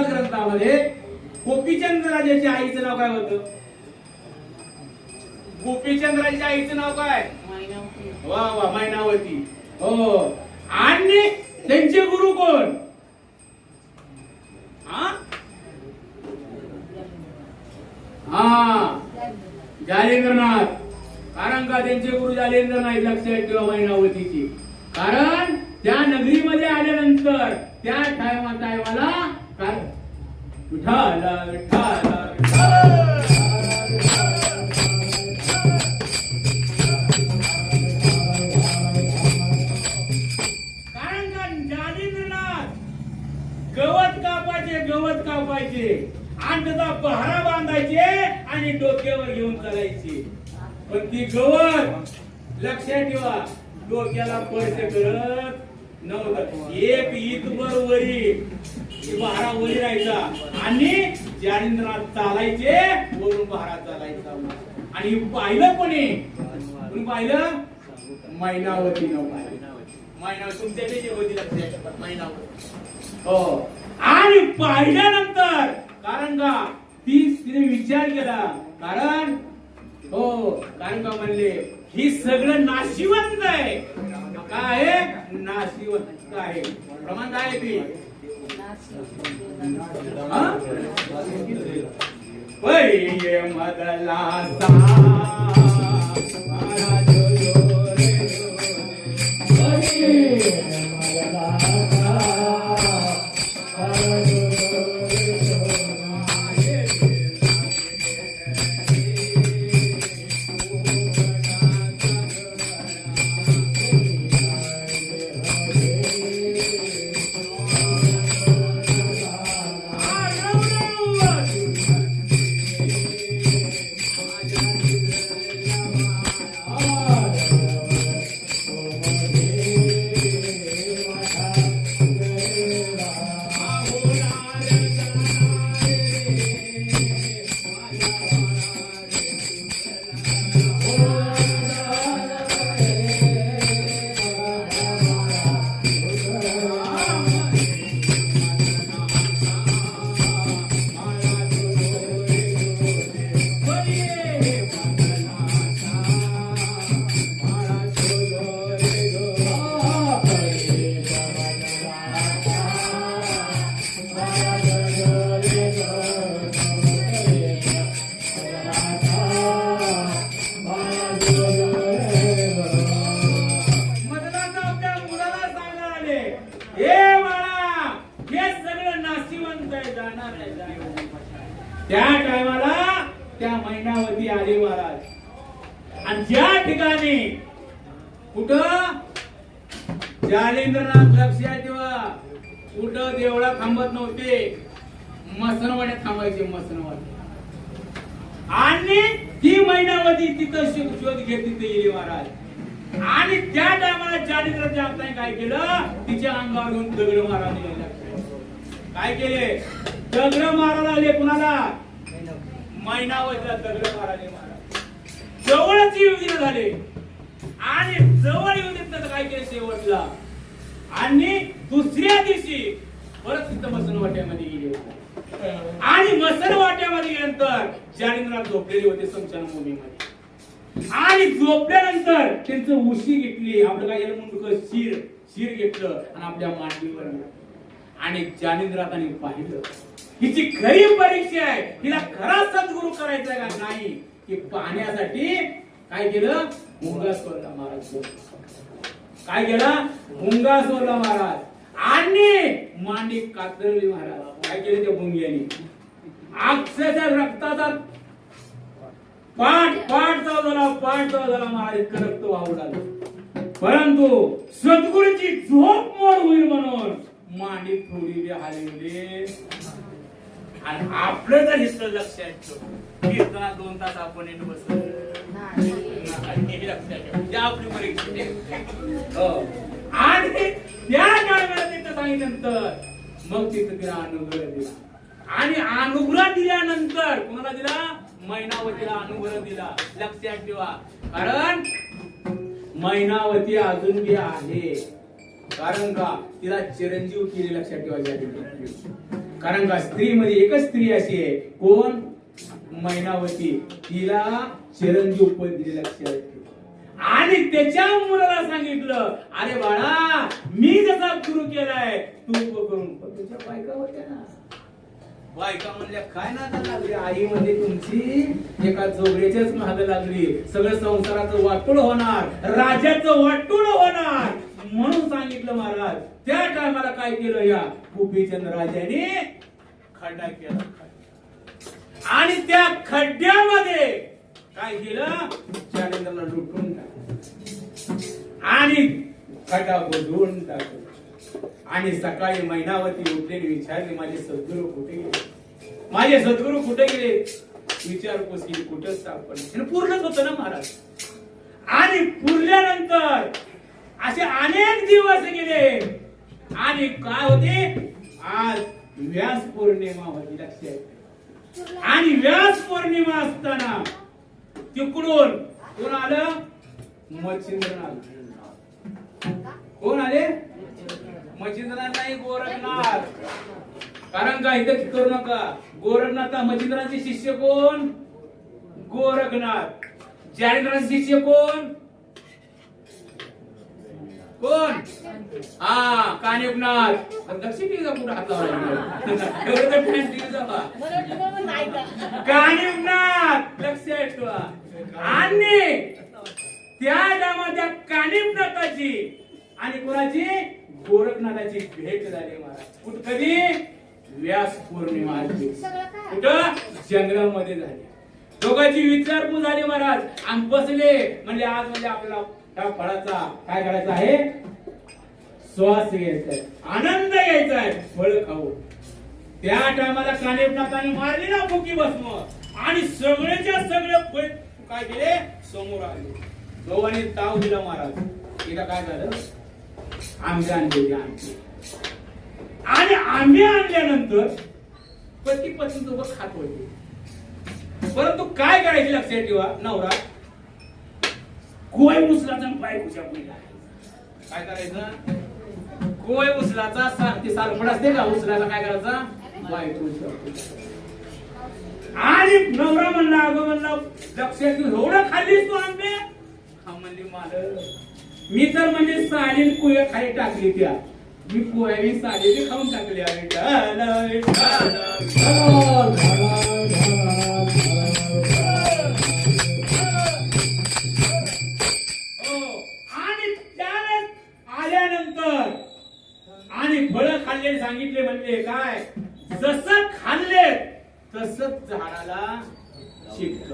महाराज ग्रंथामध्ये गोपीचंद राजाच्या आईचं नाव काय होतं? गोपीचंद राजाच्या आईचं नाव काय? वा वा मैनावती हो. आणि त्यांचे गुरु कोण? हा हा. जालेंद्रनाथ. कारण का त्यांचे गुरु जालेंद्र नाही लक्षात ठेवा मैनावतीची कारण त्या नगरीमध्ये आल्यानंतर त्या टायमा टायमाला काय? विठाला विठाला कारण का जालिंद्रनाथ गवत कापायचे गवत कापायचे. आणि त्याचा पहारा बांधायचे आणि डोक्यावर घेऊन चालायचे. पण ती गवत लक्षात ठेवा डोक्याला स्पर्श करत नव्हतं. एक ईदभर वरी पहारा वरी राहायचा. आणि जालिंद्रनाथ चालायचे वरून पहारा चालायचा. आणि पाहिलं कोणी? कोणी पाहिलं? मैनावती न मैनावती तुमच्या जे लक्षात मैनावती हो. आणि पाहिल्यानंतर कारण का? ती तिने विचार केला. कारण? हो. कारण का म्हणले? ही सगळं नाशिवंत आहे. का आहे? नाशिवंत आहे? प्रमाण काय आहे ती? पै मदला सा जालेंद्रनाथ लक्षात ठेवा कुठं देवळा थांबत नव्हते. मसनवाड्यात थांबायचे मसनवाड्यात आणि ती मैनावती तिथं शोध शोध घेत तिथे महाराज. आणि त्या टायमाला जालिंद्राच्या आपल्याने काय केलं? तिच्या अंगावर घेऊन दगड मारा काय केले? दगड मारायला आले कुणाला? मैनावतीला दगड माराले महाराज जवळच येऊ झाले. आणि जवळ येऊ देत नव्हतं काय केलं शेवटला. आणि दुसऱ्या दिवशी परत तिथं मसन वाट्यामध्ये गेले आणि मसन वाट्यामध्ये गेल्यानंतर जालिंद्रनाथ झोपलेले होते समशान भूमीमध्ये आणि झोपल्यानंतर त्यांचं उशी घेतली. आपलं काय झालं म्हणून शिर शिर घेतलं आणि आपल्या मांडीवर आणि जालिंद्राताने पाहिलं हिची खरी परीक्षा आहे. हिला खरा सद्गुरू करायचा का? नाही. की पाहण्यासाठी काय केलं? मुंगासोरला महाराज. काय केला? मुंगासोरला महाराज. आणि मांडी कातरली महाराज. काय केले त्या मुंग्यानी? अक्षरशः रक्ताचा पाठ पाठ चाव झाला पाठ चाव झाला महाराज. इतकं रक्त वाहू लागलं. परंतु सद्गुरूची झोप मोड होईल म्हणून मांडी थोडी हलवली. आणि आपलं तर हिस्सा लक्षात ठेव कीर्तनात दोन तास आपण येत बसलो. म्हणजे हो. आणि त्या टायमाला तिथं सांगितल्यानंतर मग तिथं तिला अनुग्रह दिला. आणि अनुग्रह दिल्यानंतर कोणाला दिला? मैनावतीला अनुग्रह दिला. लक्षात ठेवा. कारण मैनावती अजून बी आहे. कारण का? तिला चिरंजीव केली लक्षात ठेवायची कारण का? स्त्रीमध्ये एकच स्त्री अशी आहे. कोण? मैनावती. तिला चिरंजीव पद दिले लक्षात आणि त्याच्या मुलाला सांगितलं अरे बाळा मी जसा गुरु केलाय तू करून तुझ्या बायका होत्या ना. बायका म्हणल्या काय नादा लागली? आई म्हणजे तुमची एका जोगड्याच्याच महाग लागली. सगळं संसाराचं वाटूळ होणार राजाचं वाटूळ होणार. म्हणून सांगितलं महाराज त्या टायमाला काय केलं या गोपीचंद राजाने? खड्डा केला आणि त्या खड्ड्यामध्ये काय केलं? चालेंद्रला लुटून टाकलं आणि खड्डा बुजवून टाकलं आणि सकाळी महिनावती उठलेली विचारले माझे सद्गुरू कुठे गेले? माझे सद्गुरू कुठे गेले? विचारपूस केली कुठं सापडले? पूर्णच होतं ना महाराज. आणि पुरल्यानंतर असे अनेक दिवस गेले. आणि काय होते? आज व्यास पौर्णिमा होती लक्षात आणि व्यास पौर्णिमा असताना तिकडून कोण आलं? मच्छिंद्र आलं कोण आले? मच्छिंद्रनाथ नाही गोरखनाथ. कारण का इथं करू नका? गोरखनाथ मच्छिंद्राचे शिष्य कोण? गोरखनाथ. जानेंद्राचे शिष्य कोण? कोण? हा कानिपनाथ दक्षिण दिवसा कुठं हात लावला. कानिपनाथ लक्षात ठेवा. आणि त्या टायमाच्या कानिपनाथाची आणि कोणाची? गोरखनाथाची भेट झाली महाराज. कुठ कधी व्यास पौर्णिमा. कुठं? जंगलामध्ये झाली. दोघांची विचारपूस झाली महाराज. आणि बसले. म्हणजे आज म्हणजे आपल्याला त्या फळाचा काय करायचा आहे? श्वास घ्यायचा आहे आनंद घ्यायचा आहे फळ खाऊ. त्या टायमाला कानिपनाथाने मारली ना फुकी भस्म आणि सगळेच्या सगळे काय केले? समोर आले. दोघांनी ताव दिला महाराज. तिला काय झालं? आंबे आणले आंबे. आणि आंबे आणल्यानंतर पती पत्नी सोबत खात होते. परंतु काय करायचे लक्षात ठेवा नवरा? कोय उचलाचा पाय बायकोच्या काय करायचं? कोय उचलाचा सा- ते सालपड असते का? उचलायला काय करायचा? पाय उचला आणि नवरा म्हणला अगं म्हणला लक्षात एवढं खाल्लीस तू आंबे? हा म्हणली माल मी तर म्हणजे सालील कुया खाली टाकली त्या. मी कोयावी साली खाऊन टाकली विठ्ठल, हो, आणि त्यावेळेस आल्यानंतर आणि फळ खाल्ले सांगितले म्हणले काय? तसंच झाडाला शिकत.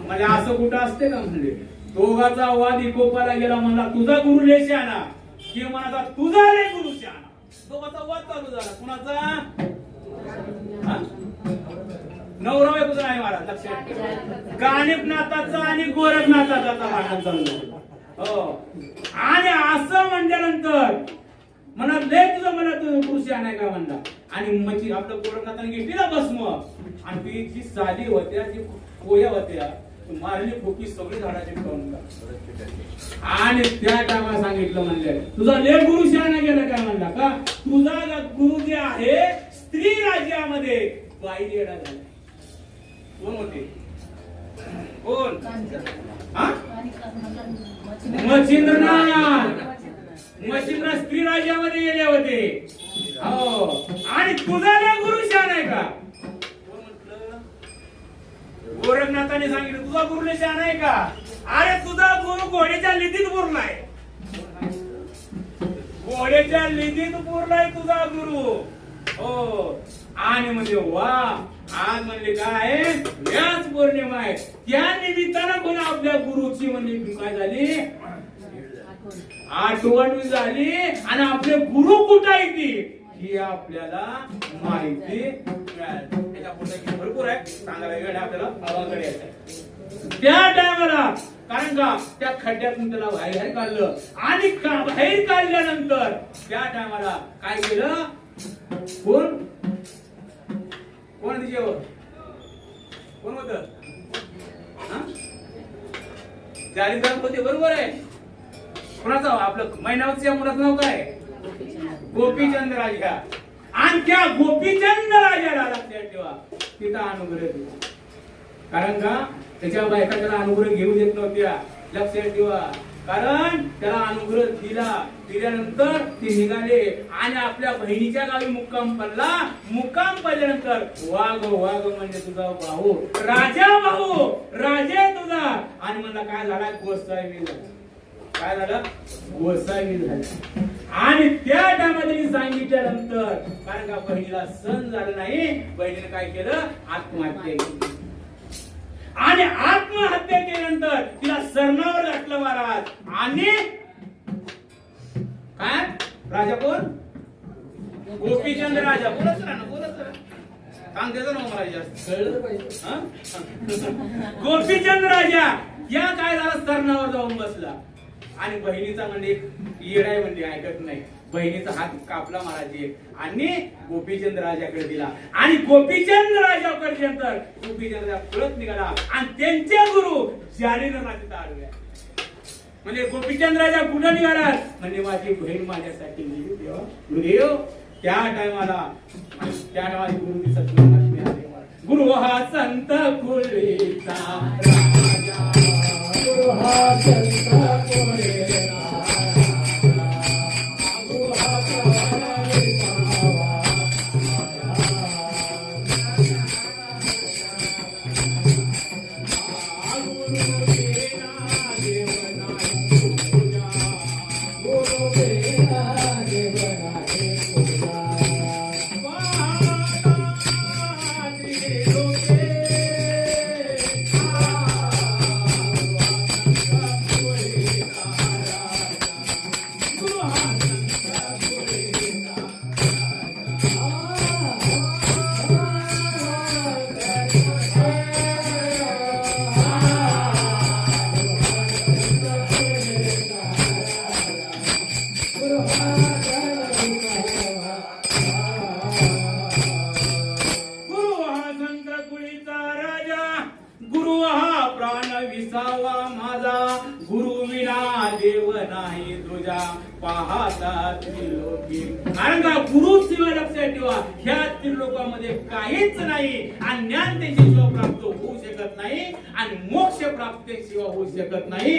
म्हणजे असं कुठं असते का म्हणजे दोघाचा वाद इकोपाला गेला म्हणला तुझा गुरु लेशी शहाणा की म्हणाचा तुझा रे गुरु शहाणा दोघाचा वाद चालू झाला. कुणाचा? नवरा बायकोचा नाही महाराज लक्षात ठेवा. आणि गोरखनाथाचा भांडण चालू हो. आणि असं म्हणल्यानंतर म्हणा लय तुझं म्हणत तुझं पुरुष आणाय का म्हणला? आणि मच्छी आपलं गोरखनाथाने घेतली ना भस्म आणि ती जी साधी होत्या जी कोया होत्या मारली खोकी सगळी झाडाची खाऊन आणि त्या टायमा सांगितलं म्हणले तुझा लय गुरु शहाणा गेला काय म्हणला का? तुझा गुरु जे आहे स्त्री राज्यामध्ये बाई येडा झाला. कोण होते? कोण? मच्छिंद्रनाथ. मच्छिंद्र स्त्री राज्यामध्ये गेले होते. हो आणि तुझा लय गुरु शान आहे का? गोरखनाथाने सांगितलं तुझा गुरु लय शान आहे का? अरे तुझा गुरु घोड्याच्या लिदीत पुरलाय घोड्याच्या लिदीत पुरलाय तुझा गुरु. हो. आणि म्हणजे वा. आज म्हणले काय याच पौर्णिमा आहे. त्या निमित्तानं पण आपल्या गुरुची म्हणजे काय झाली. आठवण झाली. आणि आपले गुरु कुठं आहे ती? ही आपल्याला माहिती मिळाली. त्याच्या पुढे भरपूर आहे. सांगायला वेळ आपल्याला गावाकडे यायचं त्या टायमाला कारण का? त्या खड्ड्यातून त्याला बाहेर काढलं आणि बाहेर काढल्यानंतर त्या टायमाला काय केलं? कोण? कोण तिच्यावर कोण होत? जारीदार होते बरोबर आहे. कोणाचं? आपलं महिनावच्या मुलाचं नाव काय? गोपीचंद राजा. आणि त्या गोपीचंद राजाला लक्षात ठेवा तिथं अनुग्रह दिला कारण का? त्याच्या बायका त्याला अनुग्रह घेऊ देत नव्हत्या. लक्षात ठेवा. कारण त्याला अनुग्रह दिला दिल्यानंतर ते निघाले आणि आपल्या बहिणीच्या गावी मुक्काम पडला. मुक्काम पडल्यानंतर वाघ वाघ म्हणजे तुझा भाऊ. राजा भाऊ राजा तुझा. आणि मला काय झाला? गोसावी झाला काय झालं? गोसावी झाला आणि त्या टायमात सांगितल्यानंतर कारण का बहिणीला सण झालं नाही बहिणीने काय केलं? आत्महत्या केली. आणि आत्महत्या केल्यानंतर तिला सरणावर घातलं महाराज. आणि काय? राजा कोण? गोपीचंद राजा. बोलत राहा ना बोलत राहा. काम देतो ना महाराज हं? गोपीचंद राजा. या काय झाला सरणावर जाऊन बसला. आणि बहिणीचा म्हणजे येडाय म्हणजे ऐकत नाही. बहिणीचा हात कापला महाराज आणि गोपीचंद राजाकडे दिला आणि गोपीचंद राजाकडे नंतर गोपीचंद राजा पळत निघाला. आणि त्यांचे गुरु जारीनं तिथं आडव्या म्हणजे गोपीचंद राजा कुठं निघाला म्हणजे माझी बहीण माझ्यासाठी गेली. देवा गुरुदेव त्या टायमाला त्या टायमाला गुरु सत्य गुरु हा संत कुलीचा राजा. गुरु हा संत कुलीचा 何? नाही तुझा पाहता त्रिलोकी कारण का गुरु शिवाय लक्षात ठेवा ह्या त्रिलोकामध्ये काहीच नाही. आणि ज्ञान त्याच्याशिवाय प्राप्त होऊ शकत नाही आणि मोक्ष प्राप्त शिवाय होऊ शकत नाही.